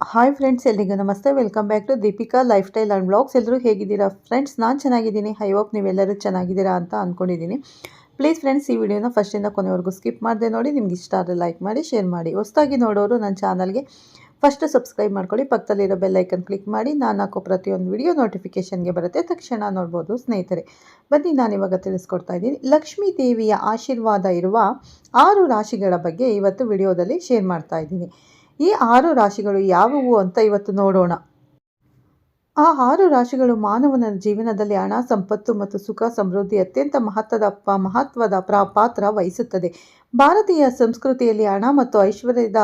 Hi friends ಎಲ್ರಿಗೂ ನಮಸ್ತೆ. Welcome back to Deepika lifestyle and blogs ಎಲ್ಲರೂ ಹೇಗಿದ್ದೀರಾ? ಫ್ರೆಂಡ್ಸ್ ನಾನು ಚೆನ್ನಾಗಿದ್ದೀನಿ. ಐ ಹೋಪ್ ನೀವೆಲ್ಲರೂ ಚೆನ್ನಾಗಿದ್ದೀರಾ ಅಂತ ಅಂದ್ಕೊಂಡಿದ್ದೀನಿ ಪ್ಲೀಸ್ ಫ್ರೆಂಡ್ಸ್ ಈ ವಿಡಿಯೋನ ಫಸ್ಟಿಂದ ಕೊನೆವರೆಗೂ ಸ್ಕಿಪ್ ಮಾಡಿದೆ ನೋಡಿ. ನಿಮ್ಗೆ ಇಷ್ಟ ಆದರೆ ಲೈಕ್ ಮಾಡಿ ಶೇರ್ ಮಾಡಿ. ಹೊಸದಾಗಿ ನೋಡೋರು ನನ್ನ ಚಾನಲ್ಗೆ ಫಸ್ಟ್ ಸಬ್ಸ್ಕ್ರೈಬ್ ಮಾಡ್ಕೊಳ್ಳಿ. ಪಕ್ಕದಲ್ಲಿರೋ ಬೆಲ್ ಐಕನ್ ಕ್ಲಿಕ್ ಮಾಡಿ. ನಾನು ಹಾಕೋ ಪ್ರತಿಯೊಂದು ವಿಡಿಯೋ ನೋಟಿಫಿಕೇಷನ್ಗೆ ಬರುತ್ತೆ. ತಕ್ಷಣ ನೋಡ್ಬೋದು ಸ್ನೇಹಿತರೆ. ಬನ್ನಿ ನಾನಿವಾಗ ತಿಳಿಸ್ಕೊಡ್ತಾ ಇದ್ದೀನಿ. ಲಕ್ಷ್ಮೀ ದೇವಿಯ ಆಶೀರ್ವಾದ ಇರುವ ಆರು ರಾಶಿಗಳ ಬಗ್ಗೆ ಇವತ್ತು ವಿಡಿಯೋದಲ್ಲಿ ಶೇರ್ ಮಾಡ್ತಾ ಇದ್ದೀನಿ. ಈ ಆರು ರಾಶಿಗಳು ಯಾವುವು ಅಂತ ಇವತ್ತು ನೋಡೋಣ. ಆ ಆರು ರಾಶಿಗಳು ಮಾನವನ ಜೀವನದಲ್ಲಿ ಹಣ, ಸಂಪತ್ತು ಮತ್ತು ಸುಖ, ಸಮೃದ್ಧಿ ಅತ್ಯಂತ ಮಹತ್ವದ ಮಹತ್ವದ ಪ್ರ, ಪಾತ್ರ ವಹಿಸುತ್ತದೆ. ಭಾರತೀಯ ಸಂಸ್ಕೃತಿಯಲ್ಲಿ ಹಣ ಮತ್ತು ಐಶ್ವರ್ಯದ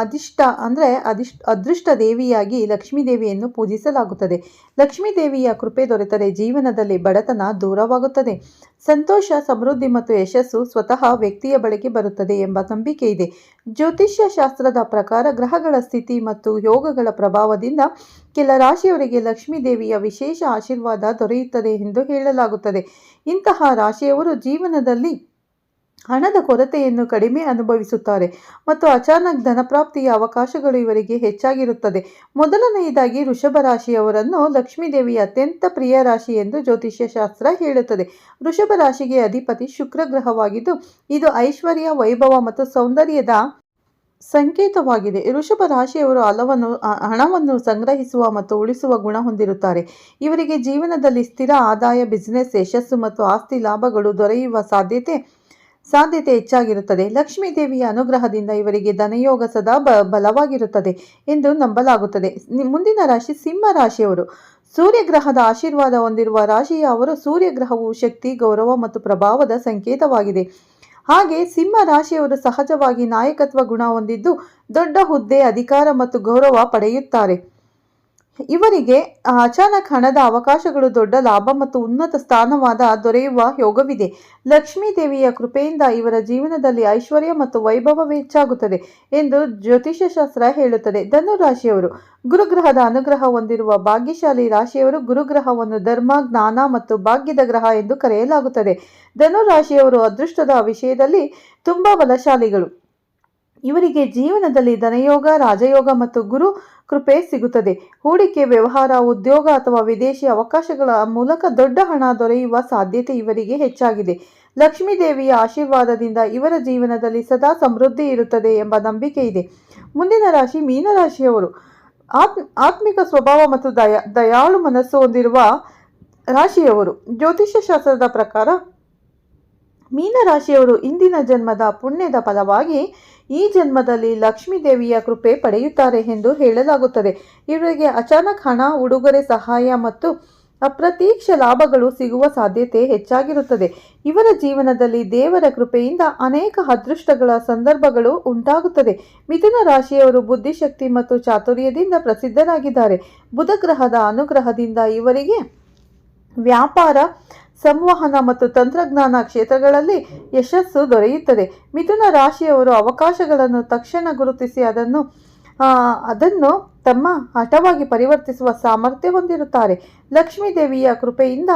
ಅಧಿಷ್ಟ ಅಂದರೆ ಅಧಿಷ್ಠ, ಅದೃಷ್ಟ ದೇವಿಯಾಗಿ ಲಕ್ಷ್ಮೀ ದೇವಿಯನ್ನು ಪೂಜಿಸಲಾಗುತ್ತದೆ. ಲಕ್ಷ್ಮೀ ದೇವಿಯ ಕೃಪೆ ದೊರೆತರೆ ಜೀವನದಲ್ಲಿ ಬಡತನ ದೂರವಾಗುತ್ತದೆ. ಸಂತೋಷ, ಸಮೃದ್ಧಿ ಮತ್ತು ಯಶಸ್ಸು ಸ್ವತಃ ವ್ಯಕ್ತಿಯ ಬಳಿಗೆ ಬರುತ್ತದೆ ಎಂಬ ನಂಬಿಕೆ ಇದೆ. ಜ್ಯೋತಿಷ್ಯ ಶಾಸ್ತ್ರದ ಪ್ರಕಾರ ಗ್ರಹಗಳ ಸ್ಥಿತಿ ಮತ್ತು ಯೋಗಗಳ ಪ್ರಭಾವದಿಂದ ಕೆಲ ರಾಶಿಯವರಿಗೆ ಲಕ್ಷ್ಮೀ ದೇವಿಯ ವಿಶೇಷ ಆಶೀರ್ವಾದ ದೊರೆಯುತ್ತದೆ ಎಂದು ಹೇಳಲಾಗುತ್ತದೆ. ಇಂತಹ ರಾಶಿಯವರು ಜೀವನದಲ್ಲಿ ಹಣದ ಕೊರತೆಯನ್ನು ಕಡಿಮೆ ಅನುಭವಿಸುತ್ತಾರೆ ಮತ್ತು ಅಚಾನಕ್ ಧನಪ್ರಾಪ್ತಿಯ ಅವಕಾಶಗಳು ಇವರಿಗೆ ಹೆಚ್ಚಾಗಿರುತ್ತದೆ. ಮೊದಲನೆಯದಾಗಿ ವೃಷಭ ರಾಶಿಯವರನ್ನು ಲಕ್ಷ್ಮೀ ದೇವಿಯ ಅತ್ಯಂತ ಪ್ರಿಯ ರಾಶಿ ಎಂದು ಜ್ಯೋತಿಷ್ಯ ಶಾಸ್ತ್ರ ಹೇಳುತ್ತದೆ. ವೃಷಭ ರಾಶಿಗೆ ಅಧಿಪತಿ ಶುಕ್ರ ಗ್ರಹವಾಗಿದ್ದು, ಇದು ಐಶ್ವರ್ಯ, ವೈಭವ ಮತ್ತು ಸೌಂದರ್ಯದ ಸಂಕೇತವಾಗಿದೆ. ವೃಷಭ ರಾಶಿಯವರು ಹಲವನ್ನು ಹಣವನ್ನು ಸಂಗ್ರಹಿಸುವ ಮತ್ತು ಉಳಿಸುವ ಗುಣ ಹೊಂದಿರುತ್ತಾರೆ. ಇವರಿಗೆ ಜೀವನದಲ್ಲಿ ಸ್ಥಿರ ಆದಾಯ ಬಿಸಿನೆಸ್ ಯಶಸ್ಸು ಮತ್ತು ಆಸ್ತಿ ಲಾಭಗಳು ದೊರೆಯುವ ಸಾಧ್ಯತೆ ಸಾಧ್ಯತೆ ಹೆಚ್ಚಾಗಿರುತ್ತದೆ. ಲಕ್ಷ್ಮೀ ದೇವಿಯ ಅನುಗ್ರಹದಿಂದ ಇವರಿಗೆ ಧನಯೋಗ ಸದಾ ಬ, ಬಲವಾಗಿರುತ್ತದೆ ಎಂದು ನಂಬಲಾಗುತ್ತದೆ. ಮುಂದಿನ ರಾಶಿ ಸಿಂಹ ರಾಶಿಯವರು. ಸೂರ್ಯಗ್ರಹದ ಆಶೀರ್ವಾದ ಹೊಂದಿರುವ ರಾಶಿಯ ಅವರು ಸೂರ್ಯಗ್ರಹವು ಶಕ್ತಿ, ಗೌರವ ಮತ್ತು ಪ್ರಭಾವದ ಸಂಕೇತವಾಗಿದೆ. ಹಾಗೆ ಸಿಂಹ ರಾಶಿಯವರು ಸಹಜವಾಗಿ ನಾಯಕತ್ವ ಗುಣ ಹೊಂದಿದ್ದು ದೊಡ್ಡ ಹುದ್ದೆ, ಅಧಿಕಾರ ಮತ್ತು ಗೌರವ ಪಡೆಯುತ್ತಾರೆ. ಇವರಿಗೆ ಅಚಾನಕ್ ಹಣದ ಅವಕಾಶಗಳು ದೊಡ್ಡ ಲಾಭ ಮತ್ತು ಉನ್ನತ ಸ್ಥಾನವಾದ ದೊರೆಯುವ ಯೋಗವಿದೆ. ಲಕ್ಷ್ಮೀ ದೇವಿಯ ಕೃಪೆಯಿಂದ ಇವರ ಜೀವನದಲ್ಲಿ ಐಶ್ವರ್ಯ ಮತ್ತು ವೈಭವ ಹೆಚ್ಚಾಗುತ್ತದೆ ಎಂದು ಜ್ಯೋತಿಷ್ಯ ಶಾಸ್ತ್ರ ಹೇಳುತ್ತದೆ. ಧನು ರಾಶಿಯವರು ಗುರುಗ್ರಹದ ಅನುಗ್ರಹ ಹೊಂದಿರುವ ಭಾಗ್ಯಶಾಲಿ ರಾಶಿಯವರು ಗುರುಗ್ರಹವನ್ನು ಧರ್ಮ, ಜ್ಞಾನ ಮತ್ತು ಭಾಗ್ಯದ ಗ್ರಹ ಎಂದು ಕರೆಯಲಾಗುತ್ತದೆ. ಧನು ರಾಶಿಯವರು ಅದೃಷ್ಟದ ವಿಷಯದಲ್ಲಿ ತುಂಬಾ ಬಲಶಾಲಿಗಳು. ಇವರಿಗೆ ಜೀವನದಲ್ಲಿ ಧನಯೋಗ, ರಾಜಯೋಗ ಮತ್ತು ಗುರು ಕೃಪೆ ಸಿಗುತ್ತದೆ. ಹೂಡಿಕೆ, ವ್ಯವಹಾರ, ಉದ್ಯೋಗ ಅಥವಾ ವಿದೇಶಿ ಅವಕಾಶಗಳ ಮೂಲಕ ದೊಡ್ಡ ಹಣ ದೊರೆಯುವ ಸಾಧ್ಯತೆ ಇವರಿಗೆ ಹೆಚ್ಚಾಗಿದೆ. ಲಕ್ಷ್ಮೀ ದೇವಿಯ ಆಶೀರ್ವಾದದಿಂದ ಇವರ ಜೀವನದಲ್ಲಿ ಸದಾ ಸಮೃದ್ಧಿ ಇರುತ್ತದೆ ಎಂಬ ನಂಬಿಕೆ ಇದೆ. ಮುಂದಿನ ರಾಶಿ ಮೀನರಾಶಿಯವರು. ಆತ್ಮ ಆತ್ಮಿಕ ಸ್ವಭಾವ ಮತ್ತು ದಯ, ದಯಾಳು ಮನಸ್ಸು ಹೊಂದಿರುವ ರಾಶಿಯವರು. ಜ್ಯೋತಿಷ್ಯ ಶಾಸ್ತ್ರದ ಪ್ರಕಾರ ಮೀನರಾಶಿಯವರು ಇಂದಿನ ಜನ್ಮದ ಪುಣ್ಯದ ಫಲವಾಗಿ ಈ ಜನ್ಮದಲ್ಲಿ ಲಕ್ಷ್ಮೀ ದೇವಿಯ ಕೃಪೆ ಪಡೆಯುತ್ತಾರೆ ಎಂದು ಹೇಳಲಾಗುತ್ತದೆ. ಇವರಿಗೆ ಅಚಾನಕ್ ಹಣ, ಉಡುಗೊರೆ, ಸಹಾಯ ಮತ್ತು ಅಪ್ರತೀಕ್ಷ ಲಾಭಗಳು ಸಿಗುವ ಸಾಧ್ಯತೆ ಹೆಚ್ಚಾಗಿರುತ್ತದೆ. ಇವರ ಜೀವನದಲ್ಲಿ ದೇವರ ಕೃಪೆಯಿಂದ ಅನೇಕ ಅದೃಷ್ಟಗಳ ಸಂದರ್ಭಗಳು ಉಂಟಾಗುತ್ತದೆ. ಮಿಥುನ ರಾಶಿಯವರು ಬುದ್ಧಿಶಕ್ತಿ ಮತ್ತು ಚಾತುರ್ಯದಿಂದ ಪ್ರಸಿದ್ಧರಾಗಿದ್ದಾರೆ. ಬುಧ ಗ್ರಹದ ಅನುಗ್ರಹದಿಂದ ಇವರಿಗೆ ವ್ಯಾಪಾರ ಸಂವಹನ ಮತ್ತು ತಂತ್ರಜ್ಞಾನ ಕ್ಷೇತ್ರಗಳಲ್ಲಿ ಯಶಸ್ಸು ದೊರೆಯುತ್ತದೆ. ಮಿಥುನ ರಾಶಿಯವರು ಅವಕಾಶಗಳನ್ನು ತಕ್ಷಣ ಗುರುತಿಸಿ ಅದನ್ನು ಅದನ್ನು ತಮ್ಮ ಹಠವಾಗಿ ಪರಿವರ್ತಿಸುವ ಸಾಮರ್ಥ್ಯ ಹೊಂದಿರುತ್ತಾರೆ. ಲಕ್ಷ್ಮೀ ದೇವಿಯ ಕೃಪೆಯಿಂದ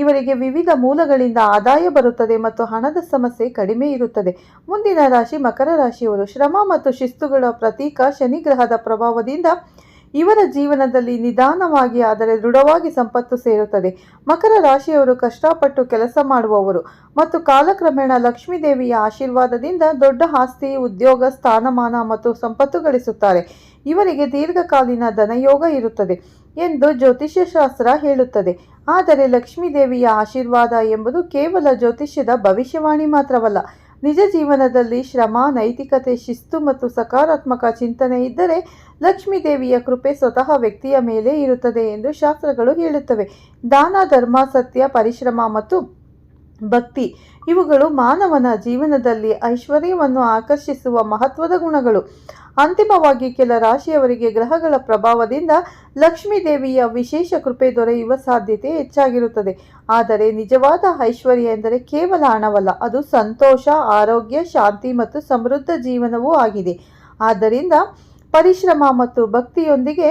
ಇವರಿಗೆ ವಿವಿಧ ಮೂಲಗಳಿಂದ ಆದಾಯ ಬರುತ್ತದೆ ಮತ್ತು ಹಣದ ಸಮಸ್ಯೆ ಕಡಿಮೆ ಇರುತ್ತದೆ. ಮುಂದಿನ ರಾಶಿ ಮಕರ ರಾಶಿಯವರು ಶ್ರಮ ಮತ್ತು ಶಿಸ್ತುಗಳ ಪ್ರತೀಕ ಶನಿಗ್ರಹದ ಪ್ರಭಾವದಿಂದ ಇವರ ಜೀವನದಲ್ಲಿ ನಿಧಾನವಾಗಿ ಆದರೆ ದೃಢವಾಗಿ ಸಂಪತ್ತು ಸೇರುತ್ತದೆ. ಮಕರ ರಾಶಿಯವರು ಕಷ್ಟಪಟ್ಟು ಕೆಲಸ ಮಾಡುವವರು ಮತ್ತು ಕಾಲಕ್ರಮೇಣ ಲಕ್ಷ್ಮೀದೇವಿಯ ಆಶೀರ್ವಾದದಿಂದ ದೊಡ್ಡ ಆಸ್ತಿ, ಉದ್ಯೋಗ, ಸ್ಥಾನಮಾನ ಮತ್ತು ಸಂಪತ್ತು ಗಳಿಸುತ್ತಾರೆ. ಇವರಿಗೆ ದೀರ್ಘಕಾಲೀನ ಧನಯೋಗ ಇರುತ್ತದೆ ಎಂದು ಜ್ಯೋತಿಷ್ಯ ಶಾಸ್ತ್ರ ಹೇಳುತ್ತದೆ. ಆದರೆ ಲಕ್ಷ್ಮೀದೇವಿಯ ಆಶೀರ್ವಾದ ಎಂಬುದು ಕೇವಲ ಜ್ಯೋತಿಷ್ಯದ ಭವಿಷ್ಯವಾಣಿ ಮಾತ್ರವಲ್ಲ ನಿಜ ಜೀವನದಲ್ಲಿ ಶ್ರಮ, ನೈತಿಕತೆ, ಶಿಸ್ತು ಮತ್ತು ಸಕಾರಾತ್ಮಕ ಚಿಂತನೆ ಇದ್ದರೆ ಲಕ್ಷ್ಮೀ ದೇವಿಯ ಕೃಪೆ ಸ್ವತಃ ವ್ಯಕ್ತಿಯ ಮೇಲೆ ಇರುತ್ತದೆ ಎಂದು ಶಾಸ್ತ್ರಗಳು ಹೇಳುತ್ತವೆ. ದಾನ, ಧರ್ಮ, ಸತ್ಯ, ಪರಿಶ್ರಮ ಮತ್ತು ಭಕ್ತಿ ಇವುಗಳು ಮಾನವನ ಜೀವನದಲ್ಲಿ ಐಶ್ವರ್ಯವನ್ನು ಆಕರ್ಷಿಸುವ ಮಹತ್ವದ ಗುಣಗಳು. ಅಂತಿಮವಾಗಿ ಕೆಲ ರಾಶಿಯವರಿಗೆ ಗ್ರಹಗಳ ಪ್ರಭಾವದಿಂದ ಲಕ್ಷ್ಮೀ ದೇವಿಯ ವಿಶೇಷ ಕೃಪೆ ದೊರೆಯುವ ಸಾಧ್ಯತೆ ಹೆಚ್ಚಾಗಿರುತ್ತದೆ. ಆದರೆ ನಿಜವಾದ ಐಶ್ವರ್ಯ ಎಂದರೆ ಕೇವಲ ಹಣವಲ್ಲ, ಅದು ಸಂತೋಷ, ಆರೋಗ್ಯ, ಶಾಂತಿ ಮತ್ತು ಸಮೃದ್ಧ ಜೀವನವೂ ಆಗಿದೆ. ಆದ್ದರಿಂದ ಪರಿಶ್ರಮ ಮತ್ತು ಭಕ್ತಿಯೊಂದಿಗೆ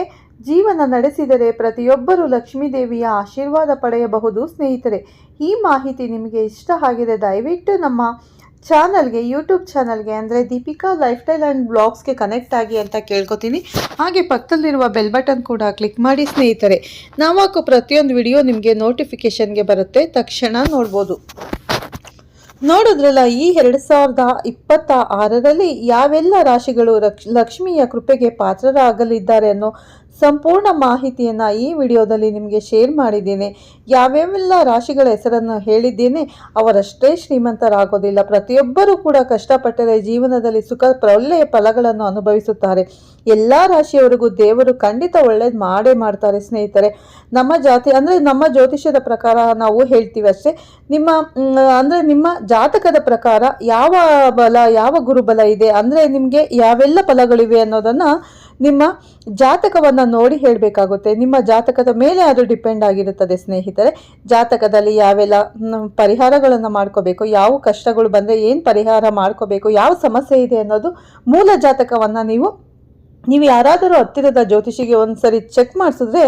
ಜೀವನ ನಡೆಸಿದರೆ ಪ್ರತಿಯೊಬ್ಬರೂ ಲಕ್ಷ್ಮೀ ದೇವಿಯ ಆಶೀರ್ವಾದ ಪಡೆಯಬಹುದು ಸ್ನೇಹಿತರೆ. ಈ ಮಾಹಿತಿ ನಿಮಗೆ ಇಷ್ಟ ಆಗಿದೆ, ದಯವಿಟ್ಟು ನಮ್ಮ ಚಾನಲ್ಗೆ ಯೂಟ್ಯೂಬ್ ಚಾನಲ್ಗೆ ಅಂದರೆ ದೀಪಿಕಾ ಲೈಫ್ ಸ್ಟೈಲ್ ಆ್ಯಂಡ್ ಬ್ಲಾಗ್ಸ್ಗೆ ಕನೆಕ್ಟ್ ಆಗಿ ಅಂತ ಕೇಳ್ಕೊತೀನಿ. ಹಾಗೆ ಪಕ್ಕದಲ್ಲಿರುವ ಬೆಲ್ ಬಟನ್ ಕೂಡ ಕ್ಲಿಕ್ ಮಾಡಿ ಸ್ನೇಹಿತರೆ. ನಾವು ಹಾಕೋ ಪ್ರತಿಯೊಂದು ವಿಡಿಯೋ ನಿಮಗೆ ನೋಟಿಫಿಕೇಷನ್ಗೆ ಬರುತ್ತೆ. ತಕ್ಷಣ ನೋಡ್ಬೋದು. ನೋಡಿದ್ರಲ್ಲ, ಈ ಎರಡು ಸಾವಿರದ ಇಪ್ಪತ್ತ ಆರರಲ್ಲಿ ಯಾವೆಲ್ಲ ರಾಶಿಗಳು ಲಕ್ಷ್ಮಿಯ ಕೃಪೆಗೆ ಪಾತ್ರರಾಗಲಿದ್ದಾರೆ ಅನ್ನೋ ಸಂಪೂರ್ಣ ಮಾಹಿತಿಯನ್ನು ಈ ವಿಡಿಯೋದಲ್ಲಿ ನಿಮಗೆ ಶೇರ್ ಮಾಡಿದ್ದೇನೆ. ಯಾವ್ಯಾವೆಲ್ಲ ರಾಶಿಗಳ ಹೆಸರನ್ನು ಹೇಳಿದ್ದೇನೆ, ಅವರಷ್ಟೇ ಶ್ರೀಮಂತರಾಗೋದಿಲ್ಲ. ಪ್ರತಿಯೊಬ್ಬರೂ ಕೂಡ ಕಷ್ಟಪಟ್ಟರೆ ಜೀವನದಲ್ಲಿ ಸುಖ, ಒಳ್ಳೆಯ ಫಲಗಳನ್ನು ಅನುಭವಿಸುತ್ತಾರೆ. ಎಲ್ಲ ರಾಶಿಯವರಿಗೂ ದೇವರು ಖಂಡಿತ ಒಳ್ಳೇದು ಮಾಡೇ ಮಾಡ್ತಾರೆ ಸ್ನೇಹಿತರೆ. ನಮ್ಮ ಜಾತಿ, ಅಂದರೆ ನಮ್ಮ ಜ್ಯೋತಿಷ್ಯದ ಪ್ರಕಾರ ನಾವು ಹೇಳ್ತೀವಿ ಅಷ್ಟೇ ನಿಮ್ಮ ಅಂದರೆ ನಿಮ್ಮ ಜಾತಕದ ಪ್ರಕಾರ ಯಾವ ಬಲ, ಯಾವ ಗುರುಬಲ ಇದೆ? ಅಂದರೆ ನಿಮಗೆ ಯಾವೆಲ್ಲ ಫಲಗಳಿವೆ ಅನ್ನೋದನ್ನು ನಿಮ್ಮ ಜಾತಕವನ್ನು ನೋಡಿ ಹೇಳಬೇಕಾಗುತ್ತೆ. ನಿಮ್ಮ ಜಾತಕದ ಮೇಲೆ ಅದು ಡಿಪೆಂಡ್ ಆಗಿರುತ್ತದೆ ಸ್ನೇಹಿತರೆ. ಜಾತಕದಲ್ಲಿ ಯಾವೆಲ್ಲ ಪರಿಹಾರಗಳನ್ನು ಮಾಡ್ಕೋಬೇಕು, ಯಾವ ಕಷ್ಟಗಳು ಬಂದರೆ ಏನು ಪರಿಹಾರ ಮಾಡ್ಕೋಬೇಕು, ಯಾವ ಸಮಸ್ಯೆ ಇದೆ ಅನ್ನೋದು ಮೂಲ ಜಾತಕವನ್ನು ನೀವು ನೀವು ಯಾರಾದರೂ ಹತ್ತಿರದ ಜ್ಯೋತಿಷಿಗೆ ಒಂದ್ಸರಿ ಚೆಕ್ ಮಾಡಿಸಿದ್ರೆ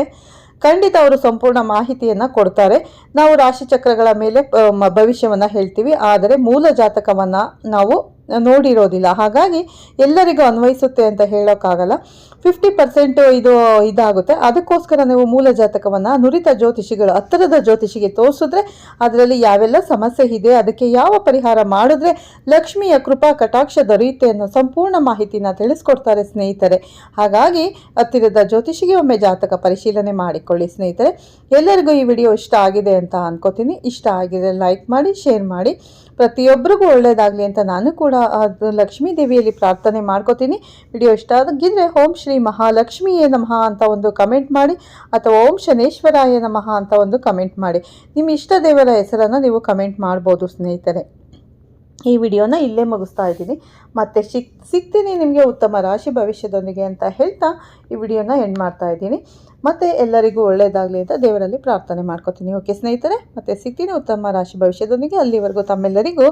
ಖಂಡಿತ ಅವರು ಸಂಪೂರ್ಣ ಮಾಹಿತಿಯನ್ನು ಕೊಡ್ತಾರೆ. ನಾವು ರಾಶಿ ಚಕ್ರಗಳ ಮೇಲೆ ಭವಿಷ್ಯವನ್ನು ಹೇಳ್ತೀವಿ. ಆದರೆ ಮೂಲ ಜಾತಕವನ್ನು ನಾವು ನೋಡಿರೋದಿಲ್ಲ. ಹಾಗಾಗಿ ಎಲ್ಲರಿಗೂ ಅನ್ವಯಿಸುತ್ತೆ ಅಂತ ಹೇಳೋಕ್ಕಾಗಲ್ಲ. ಫಿಫ್ಟಿ ಪರ್ಸೆಂಟ್ ಇದು ಇದಾಗುತ್ತೆ. ಅದಕ್ಕೋಸ್ಕರ ನೀವು ಮೂಲ ಜಾತಕವನ್ನು ನುರಿತ ಜ್ಯೋತಿಷಿಗಳು, ಹತ್ತಿರದ ಜ್ಯೋತಿಷಿಗೆ ತೋರಿಸಿದ್ರೆ ಅದರಲ್ಲಿ ಯಾವೆಲ್ಲ ಸಮಸ್ಯೆ ಇದೆ, ಅದಕ್ಕೆ ಯಾವ ಪರಿಹಾರ ಮಾಡಿದ್ರೆ ಲಕ್ಷ್ಮಿಯ ಕೃಪಾ ಕಟಾಕ್ಷ ದೊರೆಯುತ್ತೆ ಅನ್ನೋ ಸಂಪೂರ್ಣ ಮಾಹಿತಿನ ತಿಳಿಸ್ಕೊಡ್ತಾರೆ ಸ್ನೇಹಿತರೆ. ಹಾಗಾಗಿ ಹತ್ತಿರದ ಜ್ಯೋತಿಷಿಗೆ ಒಮ್ಮೆ ಜಾತಕ ಪರಿಶೀಲನೆ ಮಾಡಿಕೊಳ್ಳಿ ಸ್ನೇಹಿತರೆ. ಎಲ್ಲರಿಗೂ ಈ ವಿಡಿಯೋ ಇಷ್ಟ ಆಗಿದೆ ಅಂತ ಅನ್ಕೋತೀನಿ. ಇಷ್ಟ ಆಗಿದೆ ಲೈಕ್ ಮಾಡಿ, ಶೇರ್ ಮಾಡಿ. ಪ್ರತಿಯೊಬ್ಬರಿಗೂ ಒಳ್ಳೆಯದಾಗಲಿ ಅಂತ ನಾನು ಕೂಡ ಅದು ಲಕ್ಷ್ಮೀ ದೇವಿಯಲ್ಲಿ ಪ್ರಾರ್ಥನೆ ಮಾಡ್ಕೋತೀನಿ. ವಿಡಿಯೋ ಇಷ್ಟ ಆಗಿದ್ರೆ ಓಂ ಶ್ರೀ ಮಹಾಲಕ್ಷ್ಮಿಯೇ ನಮಃ ಅಂತ ಒಂದು ಕಮೆಂಟ್ ಮಾಡಿ, ಅಥವಾ ಓಂ ಶನೇಶ್ವರಾಯ ನಮಃ ಅಂತ ಒಂದು ಕಮೆಂಟ್ ಮಾಡಿ. ನಿಮ್ಮ ಇಷ್ಟ ದೇವರ ಹೆಸರನ್ನು ನೀವು ಕಮೆಂಟ್ ಮಾಡ್ಬೋದು, ಸ್ನೇಹಿತರೆ. ಈ ವಿಡಿಯೋನ ಇಲ್ಲೇ ಮುಗಿಸ್ತಾ ಇದ್ದೀನಿ. ಮತ್ತೆ ಸಿಕ್, ಸಿಗ್ತೀನಿ ನಿಮಗೆ ಉತ್ತಮ ರಾಶಿ ಭವಿಷ್ಯದೊಂದಿಗೆ ಅಂತ ಹೇಳ್ತಾ ಈ ವಿಡಿಯೋನ ಎಂಡ್ ಮಾಡ್ತಾ ಇದ್ದೀನಿ. ಮತ್ತು ಎಲ್ಲರಿಗೂ ಒಳ್ಳೆಯದಾಗಲಿ ಅಂತ ದೇವರಲ್ಲಿ ಪ್ರಾರ್ಥನೆ ಮಾಡ್ಕೋತೀನಿ. ಓಕೆ ಸ್ನೇಹಿತರೆ, ಮತ್ತೆ ಸಿಗ್ತೀನಿ ಉತ್ತಮ ರಾಶಿ ಭವಿಷ್ಯದೊಂದಿಗೆ. ಅಲ್ಲಿವರೆಗೂ ತಮ್ಮೆಲ್ಲರಿಗೂ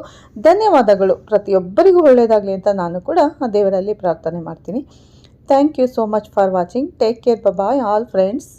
ಧನ್ಯವಾದಗಳು. ಪ್ರತಿಯೊಬ್ಬರಿಗೂ ಒಳ್ಳೆಯದಾಗಲಿ ಅಂತ ನಾನು ಕೂಡ ದೇವರಲ್ಲಿ ಪ್ರಾರ್ಥನೆ ಮಾಡ್ತೀನಿ. Thank you so much for watching take care bye all friends